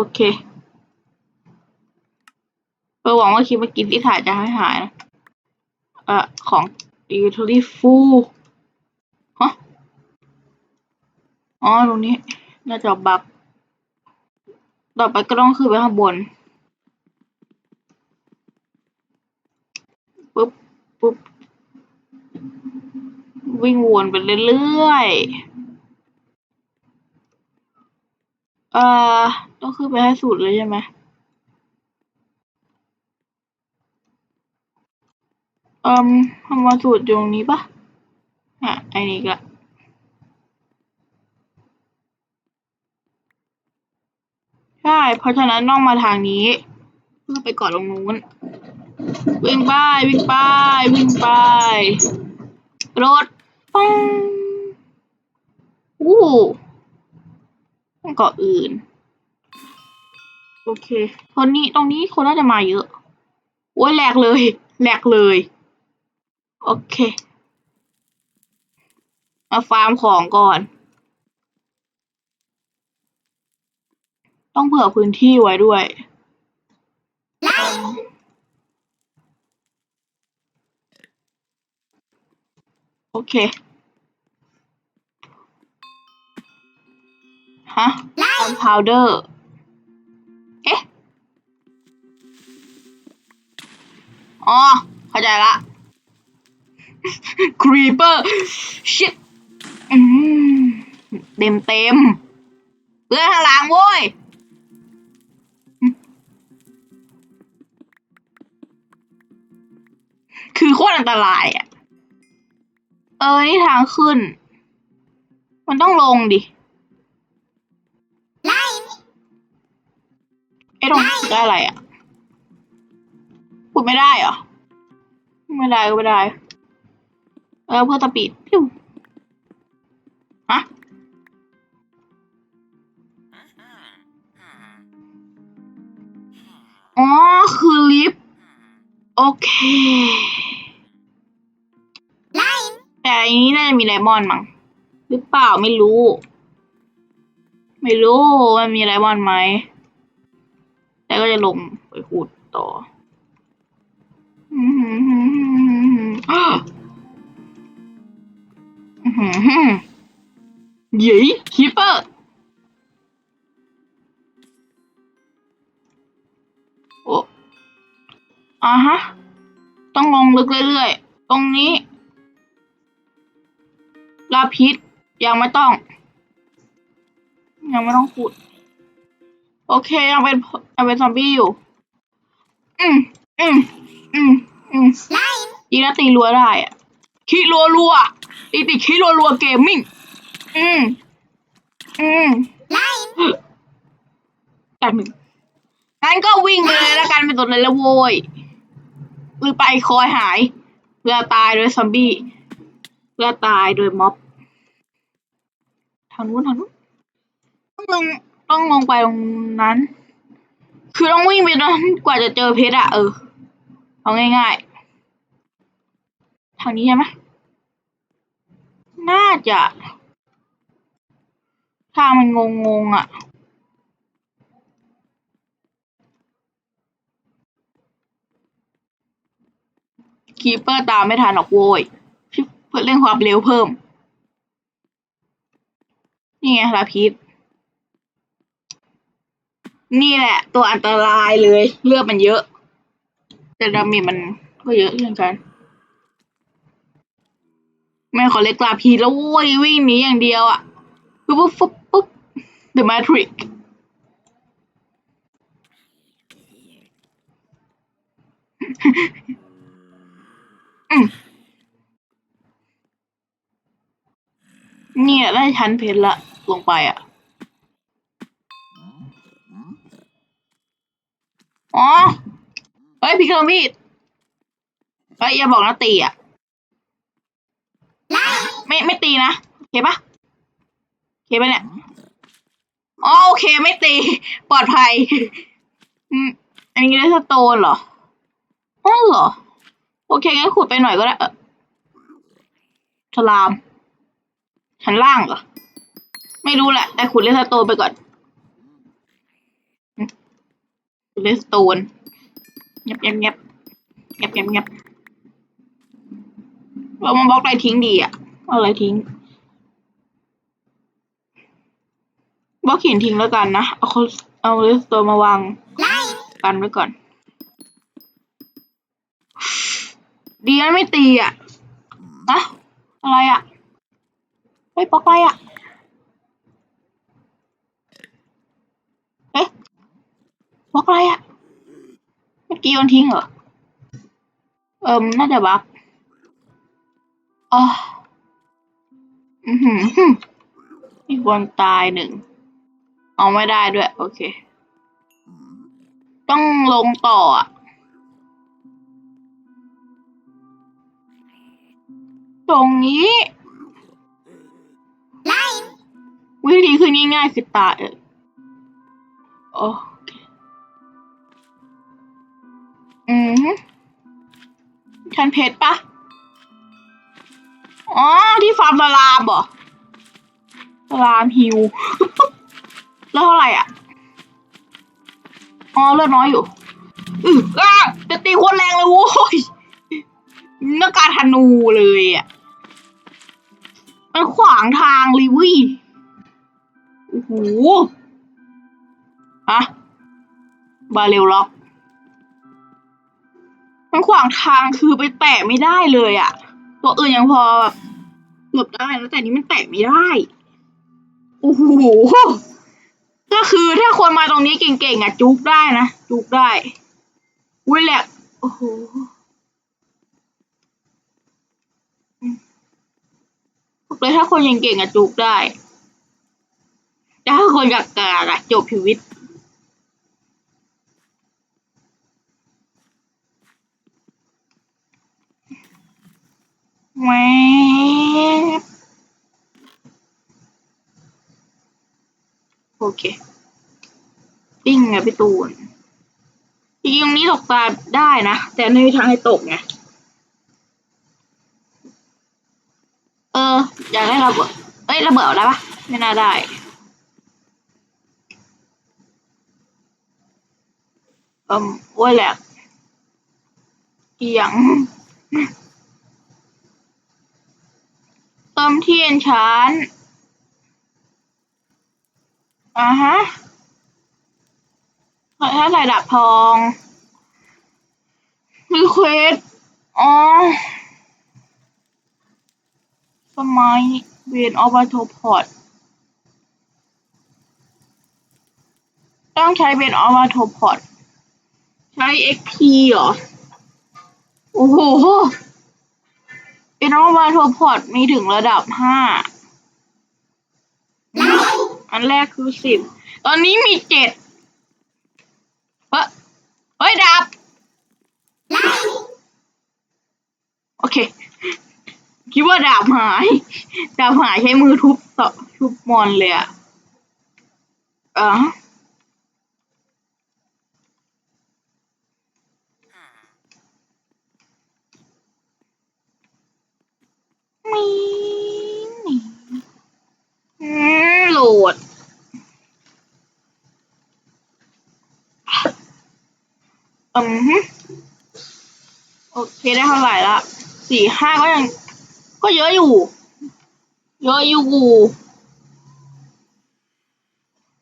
โอเคเออหวังว่าคลิปเมื่อกี้ที่ถ่ายจะให้หายนะเอ่อของ utility full ฮะอ๋อตรงนี้น่าจะบักต่อไปก็ต้องขึ้นไปข้างบนปุ๊บปุ๊บวิ่งวนไปเรื่อยๆ เอ่อต้องขึ้นไปให้สุดเลยใช่ไหมเอ่มทำมาสูตรตรงนี้ปะอะไอ้นี่กละใช่ เพราะฉะนั้นต้องมาทางนี้ เพื่อไปก่อนตรงนู้น วิ่งไป วิ่งไป วิ่งไป รถปังอู้ เกาะอื่น โอเคคนนี้ตรงนี้คนน่าจะมาเยอะโอ้ยแหลกเลยแหลกเลย โอเค มาฟาร์มของก่อน ต้องเผื่อพื้นที่ไว้ด้วยโอเค ฮะคอมพาวเดอร์เอ๊ะ อ๋อ เข้าใจละครีเปอร์ชิตเต็มเต็มๆเพื่อนข้างหลังโว้ยคือโคตรอันตรายอะ เออ นี่ทางขึ้น มันต้องลงดิ ไอ้ตรงนี้ได้อะไรอะพูดไม่ได้เหรอ ไม่ได้ก็ไม่ได้ เออเพื่อตะปิดพิ้วฮะอ๋อ คือลิฟต์โอเคแต่อันนี้น่าจะมีไดมอนด์มั้งหรือเปล่าไม่รู้ ไม่รู้มันมีไดมอนด์ไหมแต่ ก็จะลงไปขุดต่ออื้อหือหือหือหืออื้อหือหือเย้คิปเปอร์ โอ้อ่าฮะ ต้องลงลึกเรื่อยๆ ตรงนี้ ลาพิษยังไม่ต้อง ยังไม่ต้องขุด โอเคยังเป็นยังเป็นซอมบี้อยู่ อืมอืมอืมอืมอีนาตีรัวได้อะคิรัวรัวตีติคิรัวรัวเกมมิ่ง อืมอืมแต่หนึ่งงั้นก็วิ่งไปเลยแล้วกันเป็นตัวเลยละโวยหรือไปคอยหายเพื่อตายโดยซอมบี้เพื่อตายโดยม็อบทางนู้นทางนู้นต้องลง ต้องลงไปตรงนั้น คือต้องวิ่งไปตรงนั้นกว่าจะเจอเพชรอะเออ เอาง่ายๆ ทางนี้ใช่ไหมน่าจะทางมันงงๆอะคีเปอร์ตามไม่ทันหรอกโว้ยเพื่อเร่งความเร็วเพิ่ม นี่ไงลาพิษ นี่แหละ ตัวอันตรายเลย เลือดมันเยอะ แต่ดาเมจมันก็เยอะเหมือนกัน แม่ขอเล็กลาพีแล้วโว้ยวิ่งหนีอย่างเดียวอะปุ๊บปุ๊บปุ๊บปุ๊บ The Matrix เนี่ยได้ชั้นเพชรละ ลงไปอะ พี่เคอร์มีดเฮ้ยอย่าบอกนะตีอะ ไม่ไม่ตีนะ โอเคปะโอเคปะเนี่ยอ๋อโอเคไม่ตี ปลอดภัยอืมอันนี้ได้สโตนเหรออ๋อเหรอ โอเคงั้นขุดไปหน่อยก็ได้เออสลามชั้นล่างเหรอ ไม่รู้แหละ แต่ขุดเลสโตนไปก่อนเลสโตน เงียบเงียบเงียบเงียบเงียบเงียบเรามาบล็อกอะไรทิ้งดีอะเอาอะไรทิ้งบล็อกหินทิ้งแล้วกันนะ เอาเขาเอาเลสโตนมาวางกันไว้ก่อน ดีนะไม่ตีอะนะอะไรอะเฮ้ยบล็อกอะไรอะเอ๊ะบล็อกอะไรอะ เมื่อกี้โยนทิ้งเหรอ เอิมน่าจะบักอ๋ออือหือหึมีคนตายหนึ่ง เอาไม่ได้ด้วย โอเค ต้องลงต่ออะตรงนี้วิธีคือง่ายๆคือตายเออ อืมชันเพชรปะอ๋อ ที่ฟาร์มสลามเหรอสลามฮิว แล้วเท่าไหร่อะ อ๋อ เลือดน้อยอยู่ อืออะจะตีโคนแรงเลยโว้ยนักการธนูเลยอะ มันขวางทางเลยวิโอ้โหฮะบาเรลล็อก มันขวางทางคือไปแตะไม่ได้เลยอะตัวอื่นยังพอแบบหลบได้แล้วแต่นี้มันแตะไม่ได้โอ้โหก็คือถ้าคนมาตรงนี้เก่งๆอะ จุกได้นะ จุกได้อุ้ยแหลกโอ้โหบอกเลยถ้าคนยังเก่งอะจุกได้แต่ถ้าคนกากาอะจบชีวิต แวบโอเค ปิ้งไงพี่ตูนจริงตรงนี้ตกปลาได้นะ แต่ไม่มีทางให้ตกไง เออ อยากได้ระเบิดเอ้ยระเบิดเอาได้ปะไม่น่าได้เอิ่มโอ้ยแหละเอียง เติมที่เอนชานอ่าฮะถ้าใส่ดาบทองรีเควสอ๋อสมัยเวนออฟาโทพอดต้องใช้เวนออฟาโทพอดใช้ XP เหรอ โอ้โห เป็นออฟาโทพอดมีถึงระดับห้า อันแรกคือสิบ ตอนนี้มีเจ็ดเฮ้ยเฮ้ยดาบโอเค คิดว่าดาบหาย ดาบหายใช้มือทุบต่อทุบมอนเลยอะอะมีนี่อืมโหลด อืมฮึโอเค ได้เท่าไหร่ละสี่ห้าก็ยัง ก็เยอะอยู่ เยอะอยู่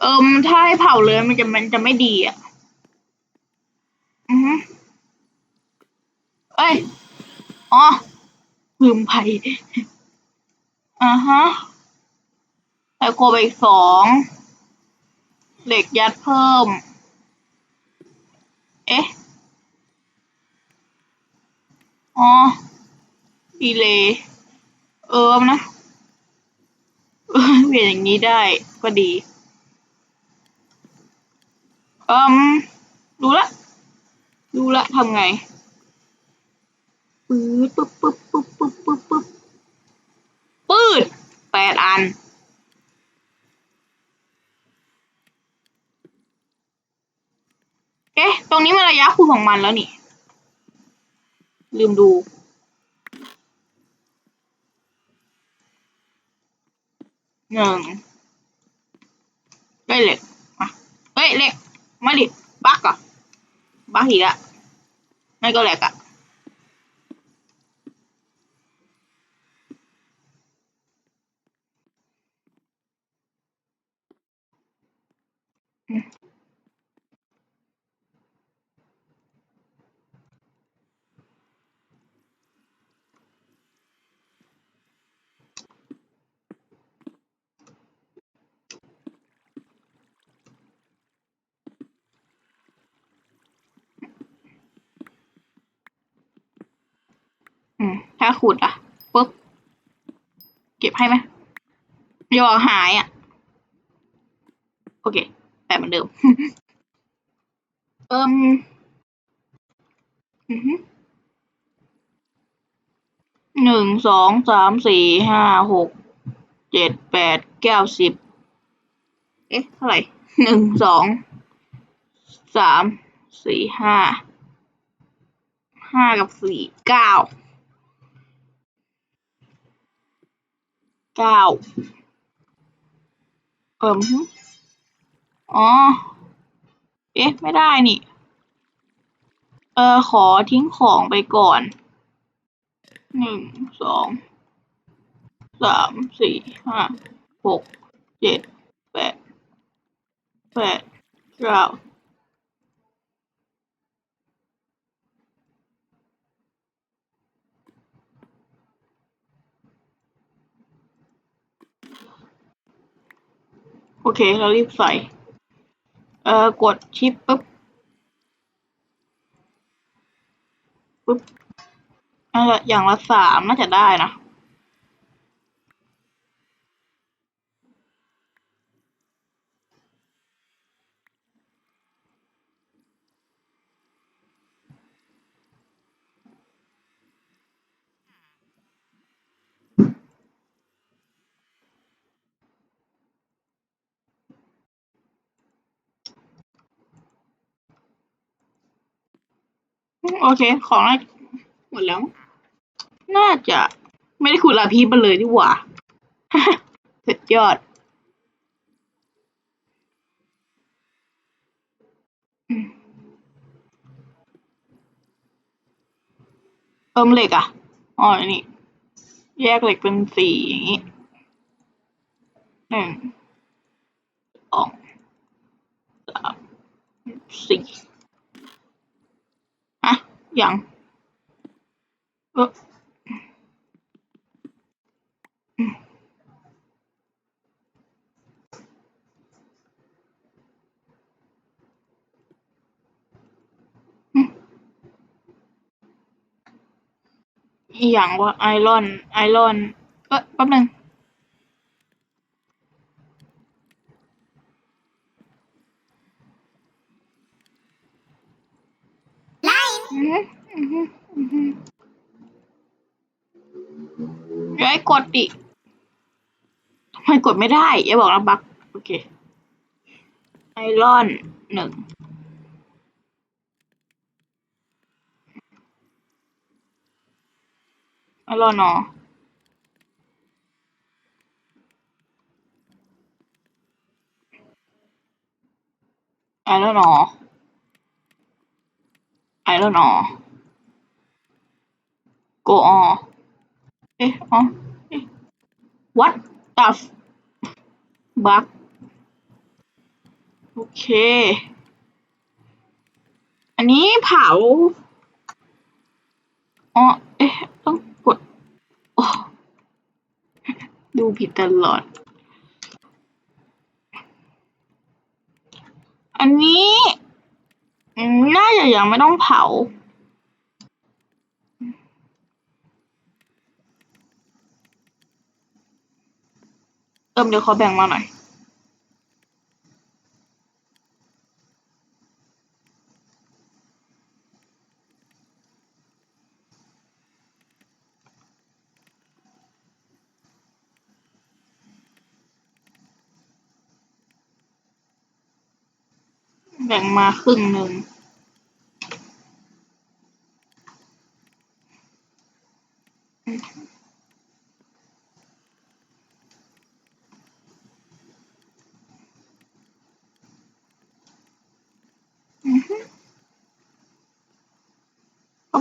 เอิมถ้าให้เผาเลยมันจะมันจะไม่ดีอะ อือเอ้ย อ๋อ ลืมไปอ่าฮะไซโคไปอีกสอง เหล็กยัดเพิ่ม เอ๊ะ อ๋อ ดีเลย เออนะเออเปลี่ยนอย่างนี้ได้ก็ดีเอืมรู้ละรู้ละทำไง ปื๊ดปึ๊บปึ๊บปึ๊บปึ๊บปึ๊บปึ๊บปืดแปดอันเอ๊ะ ตรงนี้มันระยะคูณของมันแล้วนี่ ลืมดูหนึ่งได้เหล็กมาเฮ้ยเหล็กมาดิบักอะบักอีกอะไม่ก็เหลกอะอืมอืม ถ้าขุดอะปุ๊บ เก็บ ให้ไหมยอหายอะโอเคแต่เหมือนเดิม เอิมอือหือหนึ่งสองสามสี่ห้าหกเจ็ดแปดเก้าสิบเอ๊ะ เท่าไหร่หนึ่งสองสามสี่ห้าห้ากับสี่เก้า เก้าเอิมอ๋อ เอ๊ะ ไม่ได้นี่ เออ ขอทิ้งของไปก่อน หนึ่ง สอง สาม สี่ ห้า หก เจ็ด แปด แปดเก้า อเค เรารีบใส่ เอ่อ กดชิปปุ๊บ ปุ๊บน่าจะอย่างละสามน่าจะได้นะ โอเค ของน่าหมดแล้ว น่าจะไม่ได้ขุดลาพีมาเลยดีกว่าสุดยอดเติมเหล็กอะอ๋อนี่ แยกเหล็กเป็นสี่อย่างนี้หนึ่งสองสามสี่ อะยังเอออืมอืมอีหยังวะไอรอน ไอรอน เออแป๊บหนึง อื อย่าให้กดดิทำไมกดไม่ได้ อย่าบอกนะบัก โอเค ไอรอนหนึ่งไอรอนอไอรอนอไอรอนอโกอเอ๊ะอ๋อเอ๊ะ what the f บักโอเค อันนี้เผา อ๋อ เอ๊ะ ต้องกดอดูผิดตลอด อันนี้ น่าจะยังไม่ต้องเผา เอิมเดี๋ยวขอแบ่งมาหน่อย แบ่งมาครึ่งหนึ่งอือ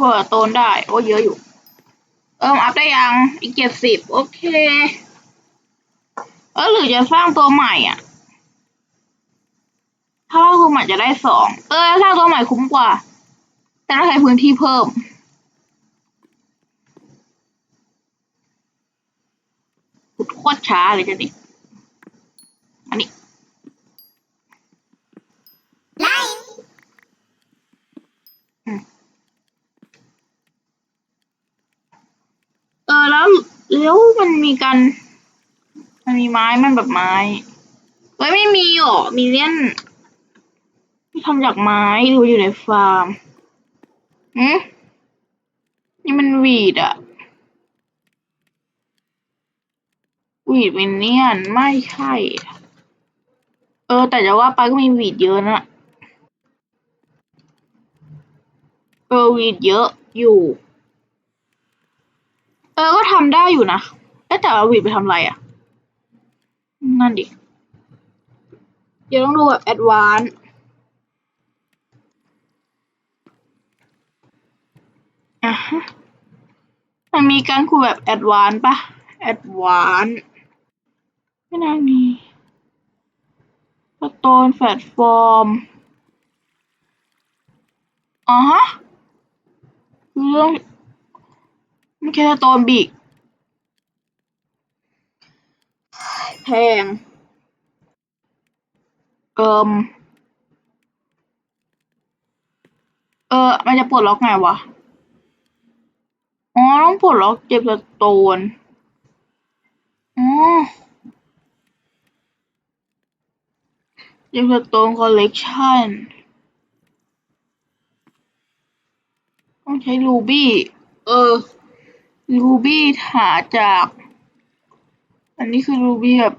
เปิดโตนได้ โอ้เยอะอยู่ เอิมอัพได้ยัง อีกเจ็ดสิบโอเค เออหรือจะสร้างตัวใหม่อะ ถ้าสร้างตัวใหม่จะได้สอง เออ สร้างตัวใหม่คุ้มกว่า แต่ต้องใช้พื้นที่เพิ่มขุดโคตรช้าเลยจะดินี้ เออแล้วแล้วมันมีการมันมีไม้มันแบบไม้เฮ้ยไม่มีหรอมีเลี่ยนที่ทำจากไม้ดูอยู่ในฟาร์มอืมนี่มันวีดอะวีดวินเนียนไม่ใช่ เออ แต่จะว่าไปก็มีวีดเยอะนะเออวีดเยอะอยู่ เออ ก็ทำได้อยู่นะแต่เอาวีดไปทำอะไรอะ่ะ นั่นดิ เดี๋ยวต้องดูแบบแอดวานซ์อะมันมีการคุยแบบแอดวานซ์ปะแอดวานซ์ไม่น่ามีสโตนแฟลตฟอร์ม อ๋อฮะคือเรื่อง ไม่แค่สโตนบิกแพง เอิมเออ มันจะปลดล็อกไงวะ อ๋อ ต้องปลดล็อกเจ็บสโตน อ๋อเจ็บสโตนคอลเลกชันต้องใช้รูบี้ เออ รูบี้หาจาก อันนี้คือรูบี้แบบ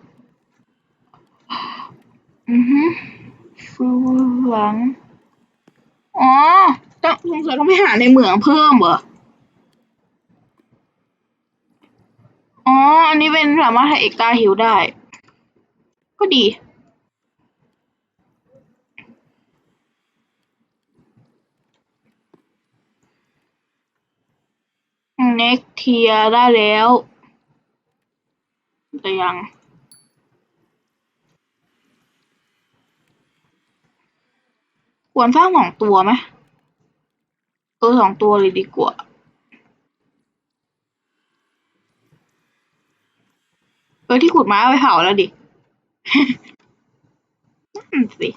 อือฮึฟูหลัง อ๋อ ต้องสงสัยต้องไปหาในเหมืองเพิ่มเหรอ อ๋อ อันนี้เป็นสามารถให้เอกตาหิวได้ ก็ดี เน็กเทียได้แล้ว แต่ยัง ควรสร้างสองตัวไหมเออสองตัวเลยดีกว่าเออที่ขุดไม้เอาไปเผาแล้วดินั่นสิ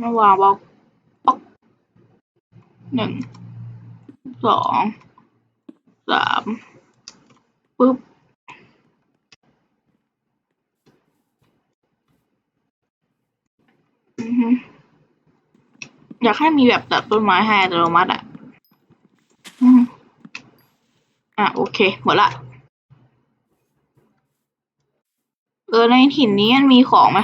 มาวางบอก หนึ่งสองสามปึ๊บอยากให้มีแบบตัดต้นไม้ให้อัตโนมัติอะอะ โอเค หมดละ เออ ในถิ่นนี้มันมีของไหม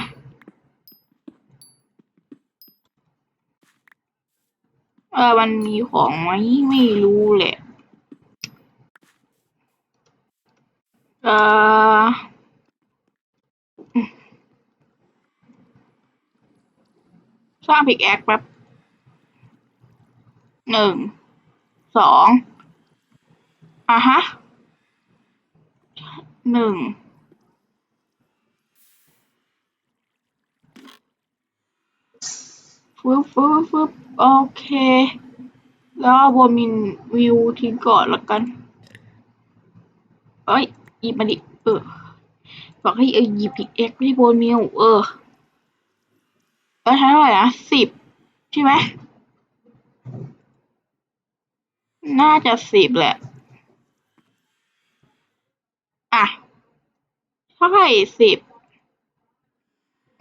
ออมันมีของไหมไม่รู้แหละ เออสร้างพิกแอคแป๊บหนึ่ง สองอะฮะหนึ่ง บฟึบฟึบโอเค แล้วเอาบมินวิวทิ้งก่อนละกันเอ้ยหยิบมาดิเออบอกให้เออหยิบพิกเอ็กไม่ใช่บมิวเออเออใช้เท่าไหร่นะสิบใช่ไหมน่าจะสิบแหละอะเท่าไหร่สิบ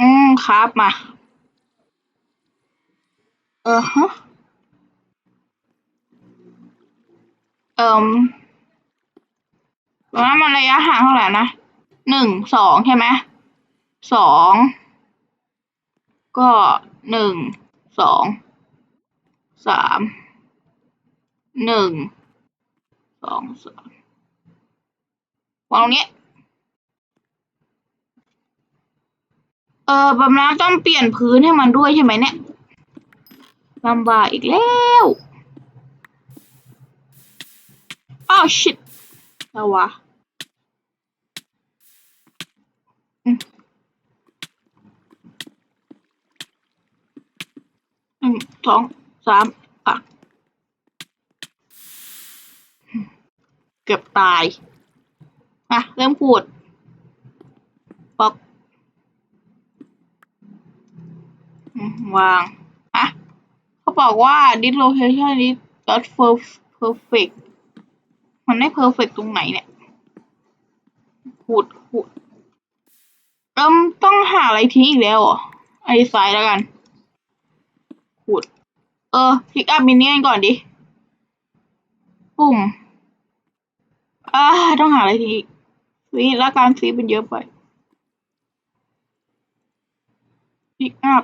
อืมครับมา เออฮะเอิมตรงนั้นมันระยะห่างเท่าไหร่นะหนึ่งสองใช่ไหมสองก็หนึ่งสองสามหนึ่งสองสามวางตรงนี้ เออบำนาต้องเปลี่ยนพื้นให้มันด้วยใช่ไหมเนี่ย ลำบากอีกแล้วอ้าวชิตแล้ววะอืมหนึ่งสองสามอะเกือบตายอะเริ่มพูดปอกวาง บอกว่า this location is not perfect มันไม่ perfect ตรงไหนเนี่ยพูดพูดเริ่มต้องหาอะไรทิ้งอีกแล้วเหรอไอ้ซ้ายแล้วกันพูดเออพิกอัพมินเนี่ยนก่อนดิ ปุ่มอ่าต้องหาอะไรทิ้งอีกฟีและการฟีดเป็นเยอะไปพิกอัพ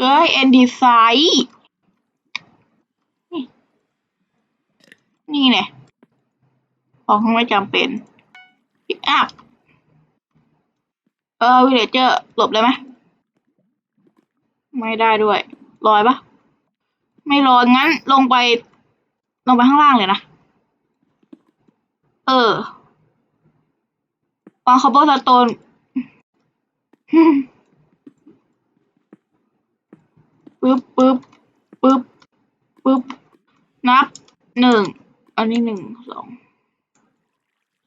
เอ้ยเอ็นดีไซน์นี่เนี่ยของไม่จำเป็นพิกอัพเออวิเลเจอร์หลบได้ไหมไม่ได้ด้วยลอยปะไม่ลอยงั้นลงไป ลงไปข้างล่างเลยนะ เออวางคาร์บอนสโตน ปึ๊บปึ๊บปึ๊บปึ๊บนับหนึ่งอันนี้หนึ่งสอง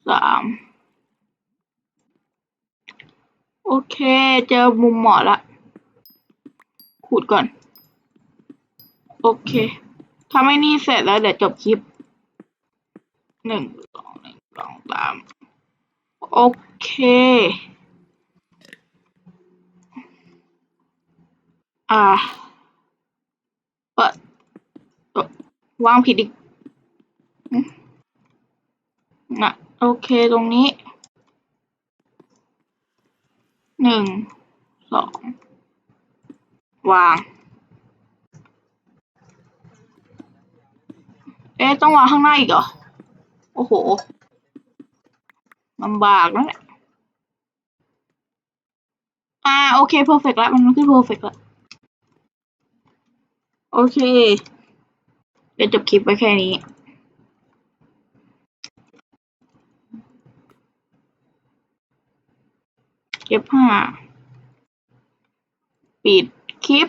สามโอเค เจอมุมเหมาะละขูดก่อน โอเคทำให้นี่เสร็จแล้วเดี๋ยวจบคลิปหนึ่งสองหนึ่งสองสามโอเคอ่า เปิดเอ่อวางผิดอีกนะโอเคตรงนี้หนึ่งสองวาง เอ๊ะ ต้องวางข้างหน้าอีกเหรอ โอ้โหลำบากนะเนี่ยอ่า โอเคเพอร์เฟกแล้วมันขึ้นเพอร์เฟกแล้ว โอเค เดี๋ยวจบคลิปไว้แค่นี้เก็บผ้าปิดคลิป